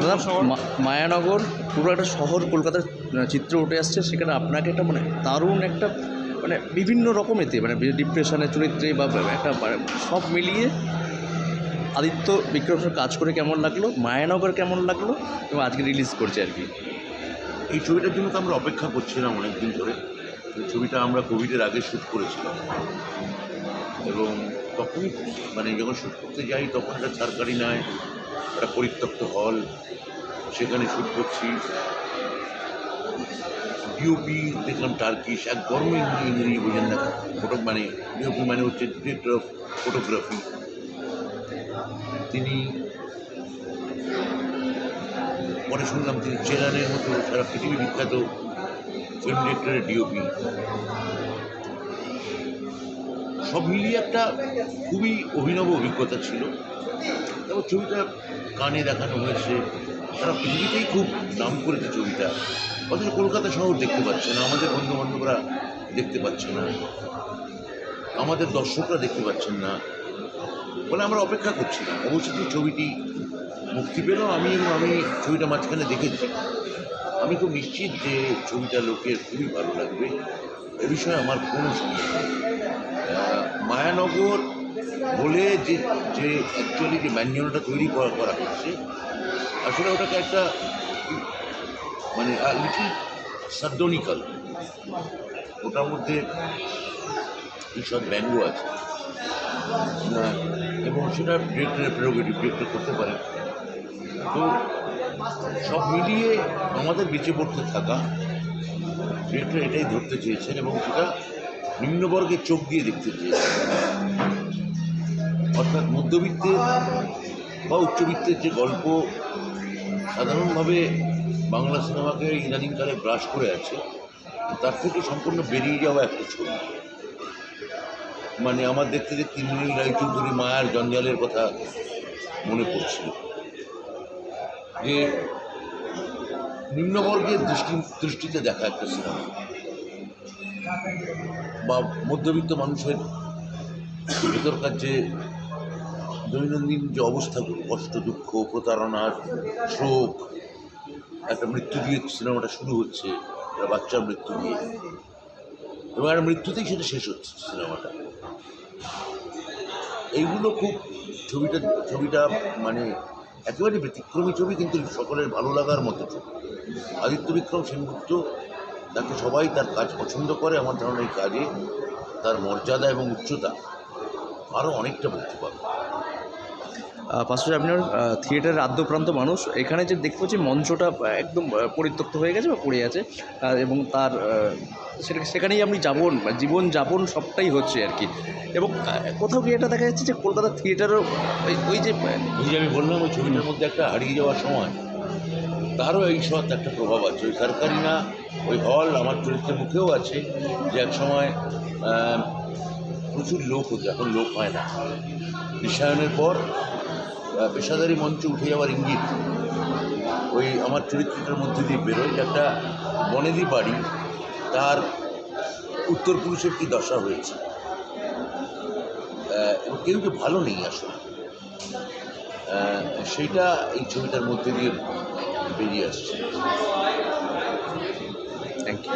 দাদা মা- মায়ানগর পুরো একটা শহর কলকাতার চিত্র উঠে আসছে। সেখানে আপনাকে একটা মানে দারুণ একটা মানে বিভিন্ন রকমেতে মানে ডিপ্রেশনের চরিত্রে বা একটা মানে সব মিলিয়ে আদিত্য বিক্রম কাজ করে কেমন লাগল মায়ানগর কেমন লাগল এবং আজকে রিলিজ করছে আর কি? এই ছবিটার জন্য তো আমরা অপেক্ষা করছিলাম অনেক দিন ধরে। এই ছবিটা আমরা কোভিডের আগে শ্যুট করেছিলাম। এবং তখনই মানে যখন শ্যুট করতে যাই তখন একটা সরকারি নয় একটা পরিত্যক্ত হল, সেখানে শুট করছি। ডিওপি দেখলাম টার্কিশ এক গরমে ইংরেজি বোঝেন না। ফটো মানে ডিওপি মানে হচ্ছে ডিরেক্টর অফ ফটোগ্রাফি তিনি পরে শুনলাম তিনি চেরানের মতো সারা পৃথিবী বিখ্যাত ফিল্ম ডিরেক্টরের ডিওপি সব মিলিয়ে একটা খুবই অভিনব অভিজ্ঞতা ছিল। তারপর ছবিটা কানে দেখানো হয়েছে। সারা পৃথিবীতেই খুব নাম করেছে ছবিটা। অথচ কলকাতা শহর দেখতে পাচ্ছে না, আমাদের বন্ধু বান্ধবরা দেখতে পাচ্ছে না। আমাদের দর্শকরা দেখতে পাচ্ছেন না। বলে আমরা অপেক্ষা করছিলাম অবশ্যই ছবিটি মুক্তি পেল। আমি এবং আমি ছবিটা মাঝখানে দেখেছি। আমি খুব নিশ্চিত যে ছবিটা লোকের খুবই ভালো লাগবে। এ বিষয়ে আমার কোনো সমস্যা নেই। মায়ানগর বলে যে যে অ্যাকচুয়ালি যে ম্যানুয়ালটা তৈরি করা করা হচ্ছে, আসলে ওটাকে একটা মানে লিটিল সার্দনিকাল ওটার মধ্যে ঈশ্বর ব্যঙ্গ আছে। এবং সেটা ডিরেক্টরের প্রেরোগেটিভ ডিরেক্টর করতে পারে। তো সব মিলিয়ে আমাদের বেঁচে পড়তে থাকা ডিরেক্টর এটাই ধরতে চেয়েছেন এবং সেটা নিম্নবর্গের চোখ দিয়ে দেখতে চেয়েছেন। অর্থাৎ মধ্যবিত্তের বা উচ্চবিত্তের যে গল্প, সাধারণভাবে বাংলা সিনেমাকে ইদানিংকালে ব্রাশ করে আছে, তার থেকে সম্পূর্ণ বেরিয়ে যাওয়া একটা ছবি। মানে আমার দেখতে দেখতে ইন্দ্রনীল রায়চৌধুরী মায়ার জঞ্জালের কথা মনে পড়ছিল যে নিম্নবর্গের দৃষ্টি, দৃষ্টিতে দেখা একটা সিনেমা। বা মধ্যবিত্ত মানুষের ভেতরকার যে দৈনন্দিন যে অবস্থাগুলো, কষ্ট, দুঃখ প্রতারণার শোক, একটা মৃত্যু দিয়ে সিনেমাটা শুরু হচ্ছে, একটা বাচ্চার মৃত্যু দিয়ে। এবং একটা মৃত্যুতেই সেটা শেষ হচ্ছে সিনেমাটা। এইগুলো খুব ছবিটা ছবিটা মানে একেবারে ব্যতিক্রমী ছবি, কিন্তু সকলের ভালো লাগার মতো ছবি। আদিত্য বিক্রম সেনগুপ্ত, তাকে সবাই তার কাজ পছন্দ করে, আমার ধারণা এই কাজে। তার মর্যাদা এবং উচ্চতা আরও অনেকটা বৃদ্ধি পাবে। পাশে আপনার থিয়েটারের আদ্যপ্রান্ত মানুষ। এখানে যে দেখতে পাচ্ছি, মঞ্চটা একদম পরিত্যক্ত হয়ে গেছে বা পড়ে আছে। এবং তার সেটা, সেখানেই আপনি যাপন বা জীবন যাপন সবটাই হচ্ছে আর কি। এবং কোথাও কি এটা দেখা যাচ্ছে যে, কলকাতা থিয়েটারও ওই যে ওই যে আমি বললাম, ওই ছবিটার মধ্যে একটা হারিয়ে যাওয়ার সময়, তারও এই সৎ একটা প্রভাব আছে। ওই সরকারি না, ওই হল আমার চরিত্রের মুখেও আছে যে এক সময় প্রচুর লোক হতো, এখন লোক হয় না। বিশ্বায়নের পর পেশাদারি মঞ্চে উঠে যাওয়ার ইঙ্গিত। ওই আমার চরিত্রটার মধ্যে দিয়ে বেরোয় একটা বনেদি বাড়ি, তার উত্তর পুরুষের কি দশা হয়েছে? এবং কেউ যে ভালো নেই আসলে? সেইটা এই ছবিটার মধ্যে দিয়ে বেরিয়ে আসছে। Thank you